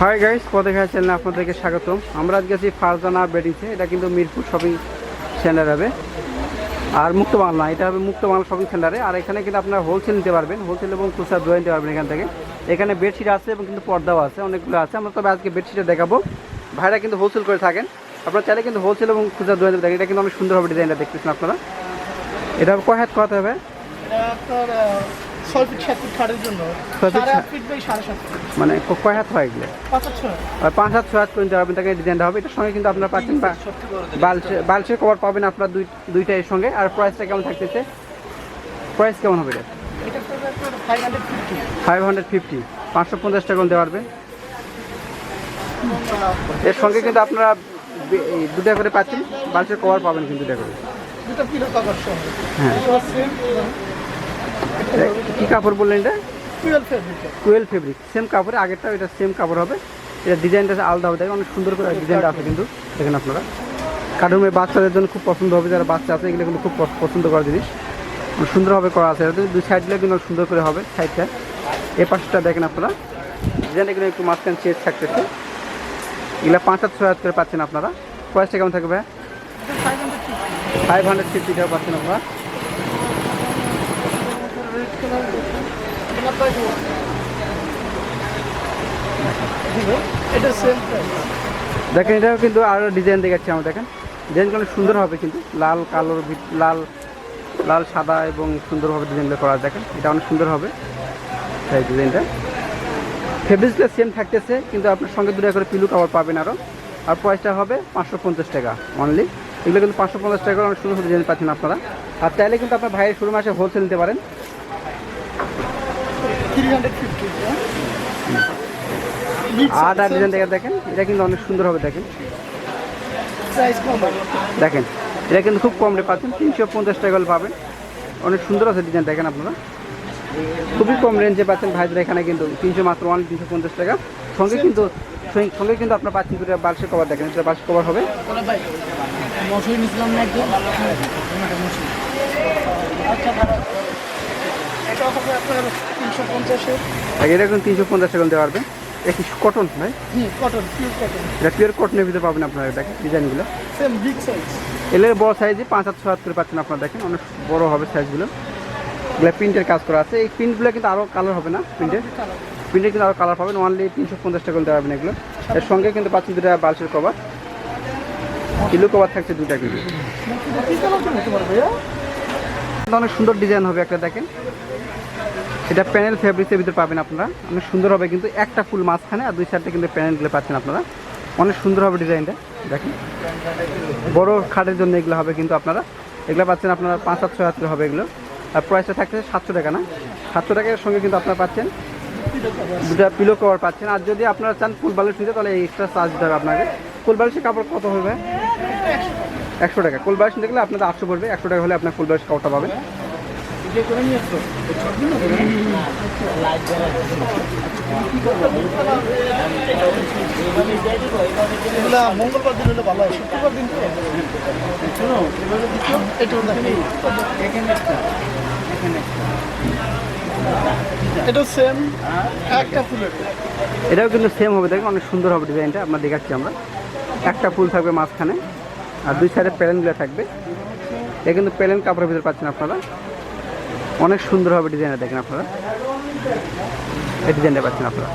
Hi guys পদে চ্যানেলে আপনাদেরকে স্বাগতম। আমরা আজকে আছি ফারজানা বেডিংসে এটা কিন্তু মিরপুর শপিং সেন্টার হবে। আর মুক্ত বাংলা এটা হবে মুক্ত বাংলা শপিং সেন্টারে আর এখানে কিন্তু আপনারা হোলসেল নিতে পারবেন। হোলসেল এবং খুচরা দোয়া নিতে পারবেন এখান থেকে। এখানে বেডশিট আছে এবং কিন্তু পর্দাও আছে, অনেকগুলো আছে। আমরা তবে আজকে বেডশিটে দেখাবো। ভাইরা কিন্তু হোলসেল করে থাকেন। আপনারা চাইলে কিন্তু হোলসেল এবং খুচরা দোয়া দেখেন এটা কিন্তু অনেক সুন্দর হবে ডিজাইনটা দেখতেছেন আপনারা। এটা কয় হাত কত হবে? ছয় ফিট সাত ফিট খাটের জন্য সাড়ে আট ফিট বাই সাড়ে সাত ফিট মানে কয় হাত হয় এগুলো? পাঁচ আর ছয়। পাঁচ হাত ছয় হাত করে নিতে পারবেন তাকে ডিজাইনটা হবে এটার সঙ্গে কিন্তু আপনারা পাচ্ছেন বালসের কভার পাবেন আপনার দুই দুইটা এর সঙ্গে। আর প্রাইসটা কেমন থাকতেছে? প্রাইস কেমন হবে এটা? ফাইভ হান্ড্রেড ফিফটি পাঁচশো পঞ্চাশ টাকা নিতে পারবেন এর সঙ্গে কিন্তু আপনারা দুটা করে পাচ্ছেন। বালসের কভার পাবেন কিন্তু দুটা করে। হ্যাঁ। কী কাপড় বললেন এটা? Twelve fabric twelve fabric same কাপড়ে আগেরটা এটা সেম কাপড় হবে। এটা ডিজাইনটা আলাদা হবে দেখেন অনেক সুন্দর করে ডিজাইনটা আছে কিন্তু। দেখেন আপনারা। কার্টুনে বাচ্চাদের জন্য খুব পছন্দ হবে যারা বাচ্চা আছে এগুলো কিন্তু খুব পছ- পছন্দ করা জিনিস। সুন্দরভাবে করা আছে। দুই সাইডগুলো কিন্তু অনেক সুন্দর করে হবে সাইডটা এ পাশটা দেখেন আপনারা। ডিজাইনটা কিন্তু একটু মাঝখান চেঞ্জ থাকতেছে। এগুলো পাঁচ হাত ছয় হাত করে পাচ্ছেন আপনারা। প্রাইসটা কেমন থাকবে five hundred fifty five hundred fifty টাকা পাচ্ছেন আপনারা রেড কালার এটা প্রাইস এটা সেম প্রাইস দেখেন, এটাও কিন্তু আরও ডিজাইন দেখাচ্ছি আমরা, দেখেন। ডিজাইনগুলো অনেক সুন্দর হবে কিন্তু। লাল কালোর লাল লাল, সাদা এবং সুন্দরভাবে ডিজাইনগুলো করা দেখেন। এটা অনেক সুন্দর হবে, এই ডিজাইনটা ফেব্রিক্সটা সেম থাকতেছে, কিন্তু আপনার সঙ্গে দুটো করে পিলু কাভার পাবেন আরও আর প্রাইসটা হবে পাঁচশো পঞ্চাশ টাকা অনলি এগুলো কিন্তু পাঁচশো পঞ্চাশ টাকা অনেক সুন্দর সুন্দর ডিজাইন পাচ্ছেন আপনারা। আর চাইলে কিন্তু আপনার ভাইয়ের শুরু মাসে হোলসেল নিতে পারেন। আর আর ডিজাইন দেখে দেখেন এটা কিন্তু অনেক সুন্দর হবে দেখেন। দেখেন এটা কিন্তু খুব কম রে পাচ্ছেন তিনশো পঞ্চাশ টাকা পাবেন। অনেক সুন্দর আছে ডিজাইন দেখেন আপনারা। খুবই কম রেঞ্জে পাচ্ছেন ভাইদের এখানে কিন্তু তিনশো মাত্র ওয়ান তিনশো পঞ্চাশ টাকা। সঙ্গে কিন্তু সঙ্গে- কিন্তু আপনার পাচ্ছেন দুটো বার্ষিক কভার দেখেন এটা বার্ষিক কভার হবে। মশুরি নিছিলাম না একদম আচ্ছা এটা হবে আপনার তিনশো পঞ্চাশ টাকা দিতে পারবেন। কি কটন ভাই? হুম কটন পিওর কটন এটা পিওর কটনের ভিতরে পাবেন আপনারা দেখেন ডিজাইনগুলো। সেম বিগ সাইজ এলের বড় সাইজে পাঁচ হাত ছ হাত করে পাচ্ছেন আপনারা দেখেন অনেক বড় হবে সাইজগুলো এগুলো প্রিন্টের কাজ করা আছে। এই প্রিন্টগুলো কিন্তু আরও কালার হবে না প্রিন্টের প্রিন্টে কিন্তু আরও কালার পাবেন। অনলি তিনশো পঞ্চাশ টাকা দেওয়া পারবেন এগুলো। এর সঙ্গে কিন্তু পাচ্ছেন দুটা বালসের কভার কিলো কভার থাকছে দুটা কিন্তু। কি কালার হতে পারবে ভাইয়া এটা অনেক সুন্দর ডিজাইন হবে একটা দেখেন। এটা প্যানেল ফেব্রিক্সের ভিতরে পাবেন আপনারা। অনেক সুন্দর হবে কিন্তু একটা ফুল মাঝখানে আর দুই সাইডে কিন্তু প্যানেলগুলো পাচ্ছেন আপনারা। অনেক সুন্দর হবে ডিজাইনটা, দেখেন। বড় খাটের জন্য এগুলো হবে কিন্তু আপনারা। এগুলো পাচ্ছেন আপনারা পাঁচ সাত সাতশো হাজার হবে এগুলো। আর প্রাইসটা থাকছে সাতশো টাকা না? সাতশো টাকার সঙ্গে কিন্তু আপনারা পাচ্ছেন। দুটা পিলো কভার পাচ্ছেন। আর যদি আপনারা চান ফুল বালিশ নিতে, তাহলে এক্সট্রা চার্জ দিতে হবে আপনাকে। ফুল বালিশের কাপড় কত হবে? একশো টাকা। ফুল বালিশ নিতে গেলে আপনাদের আটশো পড়বে। একশো টাকা হলে আপনার ফুল বালিশ কাপড়টা পাবেন। এটা সেম এটাও কিন্তু সেম হবে দেখেন অনেক সুন্দর হবে ডিজাইনটা আপনার দেখাচ্ছি আমরা। একটা ফুল থাকবে মাঝখানে, আর দুই সাইডে প্যালেনগুলো থাকবে। এটা কিন্তু প্যালেন কাপড়ের ভিতরে পাচ্ছেন আপনারা। অনেক সুন্দর হবে ডিজাইনটা দেখেন আপনারা। এই ডিজাইনটা পাচ্ছেন আপনারা।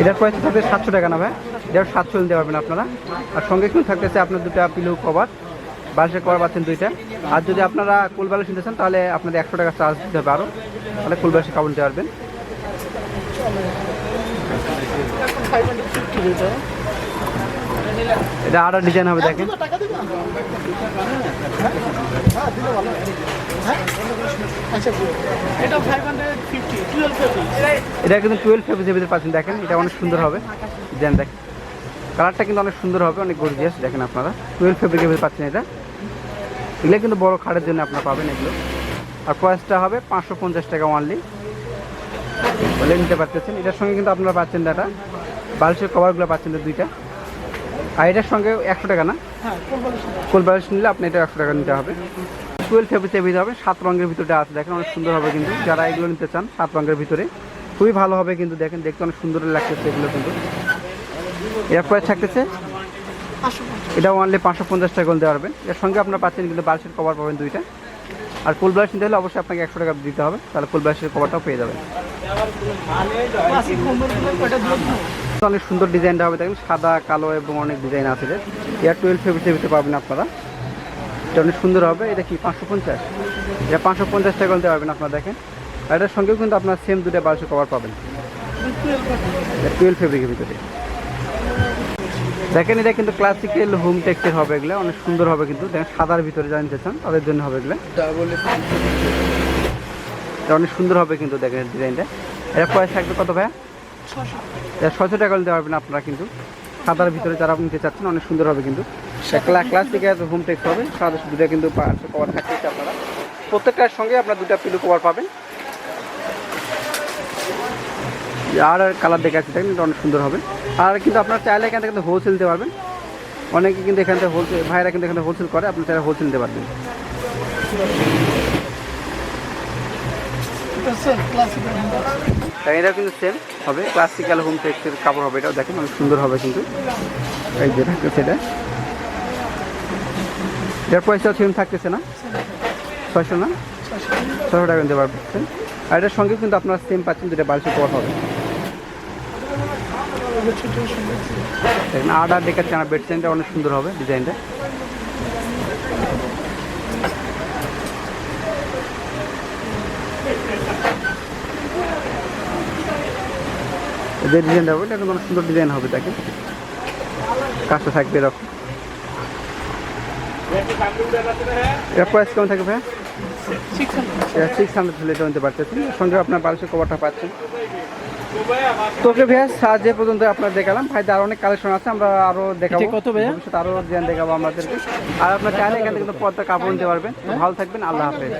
এটার প্রাইস থাকবে সাতশো টাকা না ভাই? এটাও সাতশো নিতে পারবেন আপনারা। আর সঙ্গে কিন্তু থাকতেছে আপনার দুটা পিলো কভার বালিশের কভার পাচ্ছেন দুইটা। আর যদি আপনারা কুল বালিশ নিতে চান, তাহলে আপনাদের একশো টাকা চার্জ দিতে হবে আরও তাহলে কুল বালিশের কাপড় নিতে পারবেন। এটা আরও ডিজাইন হবে দেখেন। এটা কিন্তু টুয়েলভ ফেব্রিক্সের ভিতরে পাচ্ছেন দেখেন, এটা অনেক সুন্দর হবে। ডিজাইন দেখেন কালারটা কিন্তু অনেক সুন্দর হবে, অনেক গর্জিয়াস দেখেন আপনারা। টুয়েলভ ফেব্রিকের ভিতরে পাচ্ছেন এটা। এগুলো কিন্তু বড় খাটের জন্য আপনারা পাবেন এগুলো। আর প্রাইসটা হবে পাঁচশো পঞ্চাশ টাকা অনলি বলে নিতে পারতেছেন। এটার সঙ্গে কিন্তু আপনারা পাচ্ছেন ডাটা বালিশের কভারগুলো পাচ্ছেন দুইটা। আর এটার সঙ্গে একশো টাকা না? হ্যাঁ ফুল বালিশ নিলে। আপনি এটা একশো টাকা নিতে হবে। টুয়েলভ ফেব্রিক্সের ভিতরে হবে সাত রঙের ভিতরে আছে। দেখেন অনেক সুন্দর হবে কিন্তু। যারা এগুলো নিতে চান সাত রঙের ভিতরে। খুবই ভালো হবে কিন্তু দেখেন দেখতে অনেক সুন্দর লাগতেছে এগুলো কিন্তু। এর প্রাইস থাকতেছে? এটা অনলি পাঁচশো পঞ্চাশ টাকা করে দেওয়া পারবেন এর সঙ্গে আপনার পাচ্ছেন কিন্তু বালিশের কভার পাবেন দুইটা। আর ফুল ব্রাশ নিতে হলে অবশ্যই আপনাকে একশো টাকা দিতে হবে। তাহলে ফুল ব্রাশের কভারটাও পেয়ে যাবেন। অনেক সুন্দর ডিজাইনটা হবে। দেখেন সাদা কালো এবং অনেক ডিজাইন আছে এয়ার টুয়েলভ ফেব্রিক্সের ভিতরে পাবেন আপনারা। এটা অনেক সুন্দর হবে। এটা কি পাঁচশো পঞ্চাশ? এটা পাঁচশো পঞ্চাশ টাকা দিতে পারবেন আপনারা দেখেন। আর এটার সঙ্গেও কিন্তু আপনার সেম দুটো বারোশো কভার পাবেন। টুয়েলভ ফেব্রিকের ভিতরে। দেখেন এটা কিন্তু ক্লাসিক্যাল হোম টেক্সের হবে এগুলো। অনেক সুন্দর হবে কিন্তু। দেখেন সাদার ভিতরে জানতে চান তাদের জন্য হবে এগুলো। এটা অনেক সুন্দর হবে কিন্তু দেখেন ডিজাইনটা। এটা প্রাইস থাকবে কত ভাইয়া? ছশো টাকা নিতে পারবেন আপনারা কিন্তু। সাদার ভিতরে যারা নিতে চাচ্ছেন, অনেক সুন্দর হবে কিন্তু। ক্লাসিক হোম টেক্স হবে। সাদা দুটা কিন্তু কভার থাকতেছে আপনারা। প্রত্যেকটার সঙ্গে আপনারা দুটা পিলো কভার পাবেন। আর কালার দেখে আছে দেখেন এটা অনেক সুন্দর হবে। আর কিন্তু আপনারা চাইলে এখান থেকে কিন্তু হোলসেল দিতে পারবেন। অনেকে কিন্তু এখান থেকে হোলসেল ভাইরা কিন্তু এখানে হোলসেল করে আপনি চাইলে হোলসেল দিতে পারবেন। তাই এটাও কিন্তু সেম হবে। ক্লাসিক্যাল হোম টেক্সের কাপড় হবে এটাও, দেখেন অনেক সুন্দর হবে কিন্তু। এই যে থাকতেছে এটা। এটার পয়সাও সেম থাকতেছে না? ছয়শো না? ছশো টাকা দিতে পারবেন। আর এটার সঙ্গে কিন্তু আপনারা সেম পাচ্ছেন দুটা বালিশের কভার হবে। দেখেন, আট আর দেখাচ্ছে আমার বেড সেন্টার অনেক সুন্দর হবে ডিজাইনটা যে ডিজাইনটা হবে এটা কিন্তু অনেক সুন্দর ডিজাইন হবে দেখেন কাজটা থাকবে এরকম। এর প্রাইস কেমন থাকবে ভাইয়া? সিক্স হান্ড্রেড এটা সিক্স হান্ড্রেড হলে এটা নিতে পারতেছেন। এর সঙ্গে আপনার বালিশের কভারটা পাচ্ছেন। তোকে ভাইয়া পর্যন্ত আপনার দেখালাম ভাই আরও অনেক কালেকশন আছে আমরা আরও দেখাবো। এটা কত ভাইয়া? ভবিষ্যতে আরও ডিজাইন দেখাবো আমাদেরকে। আর আপনার চাইলে এখান থেকে কিন্তু পদ্মা কাপড় নিতে পারবেন। ভালো থাকবেন আল্লাহ হাফেজ।